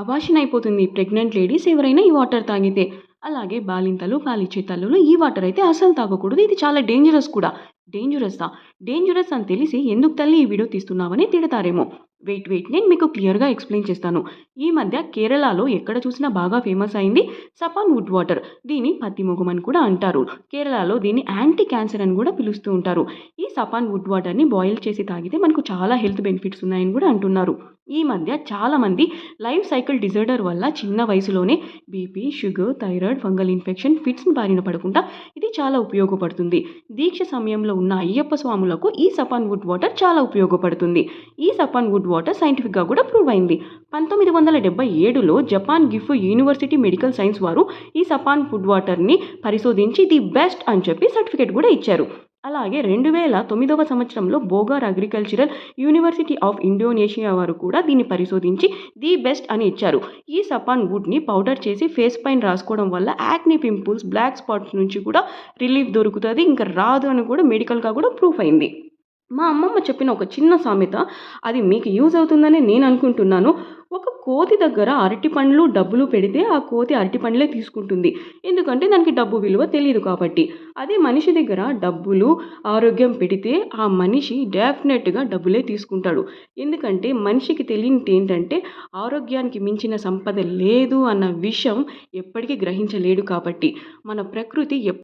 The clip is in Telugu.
అవాషన్ అయిపోతుంది. ప్రెగ్నెంట్ లేడీస్ ఎవరైనా ఈ వాటర్ తాగితే అలాగే బాలింతలు పాలిచ్చే తల్లులు ఈ వాటర్ అయితే అసలు తాగకూడదు. ఇది చాలా డేంజరస్ కూడా. డేంజరస్సా డేంజరస్ అని తెలిసి ఎందుకు తల్లి ఈ వీడియో తీస్తున్నామని తిడతారేమో. Wait wait. నేను మీకు క్లియర్గా ఎక్స్ప్లెయిన్ చేస్తాను. ఈ మధ్య కేరళలో ఎక్కడ చూసినా బాగా ఫేమస్ అయింది సపాన్ వుడ్ వాటర్. దీని పత్తిమొగం అని కూడా అంటారు. కేరళలో దీన్ని యాంటీ క్యాన్సర్ అని కూడా పిలుస్తూ ఉంటారు. ఈ సపాన్ వుడ్ వాటర్ని బాయిల్ చేసి తాగితే మనకు చాలా హెల్త్ బెనిఫిట్స్ ఉన్నాయని కూడా అంటున్నారు. ఈ మధ్య చాలామంది లైఫ్ సైకిల్ డిజార్డర్ వల్ల చిన్న వయసులోనే BP sugar thyroid fungal infection ఫిట్స్ని బారిన పడకుండా ఇది చాలా ఉపయోగపడుతుంది. దీక్ష సమయంలో ఉన్న అయ్యప్ప స్వాములకు ఈ సపాన్ వుడ్ వాటర్ చాలా ఉపయోగపడుతుంది. ఈ సపాన్ వుడ్ వాటర్ సైంటిఫిక్గా కూడా ప్రూవ్ అయింది. పంతొమ్మిది వందల డెబ్బై ఏడులో Japan Gifu university medical science వారు ఈ సపాన్ ఫుడ్ వాటర్ని పరిశోధించి ది బెస్ట్ అని చెప్పి సర్టిఫికేట్ కూడా ఇచ్చారు. అలాగే రెండు వేల తొమ్మిదవ సంవత్సరంలో Bogor agricultural university of Indonesia వారు కూడా దీన్ని పరిశోధించి ది బెస్ట్ అని ఇచ్చారు. ఈ సపాన్ వుడ్ని పౌడర్ చేసి ఫేస్ పైన రాసుకోవడం వల్ల యాక్ని పింపుల్స్ బ్లాక్ స్పాట్స్ నుంచి కూడా రిలీఫ్ దొరుకుతుంది. ఇంకా రాదు అని కూడా మెడికల్గా కూడా ప్రూఫ్ అయింది. మా అమ్మమ్మ చెప్పిన ఒక చిన్న సామెత అది మీకు యూజ్ అవుతుందని నేను అనుకుంటున్నాను. ఒక కోతి దగ్గర అరటి పండ్లు డబ్బులు పెడితే ఆ కోతి అరటి పండ్లే తీసుకుంటుంది. ఎందుకంటే దానికి డబ్బు విలువ తెలియదు కాబట్టి. అదే మనిషి దగ్గర డబ్బులు ఆరోగ్యం పెడితే ఆ మనిషి డెఫినెట్గా డబ్బులే తీసుకుంటాడు. ఎందుకంటే మనిషికి తెలియనిది ఏంటంటే ఆరోగ్యానికి మించిన సంపద లేదు అన్న విషయం ఎప్పటికీ గ్రహించలేడు కాబట్టి. మన ప్రకృతి ఎప్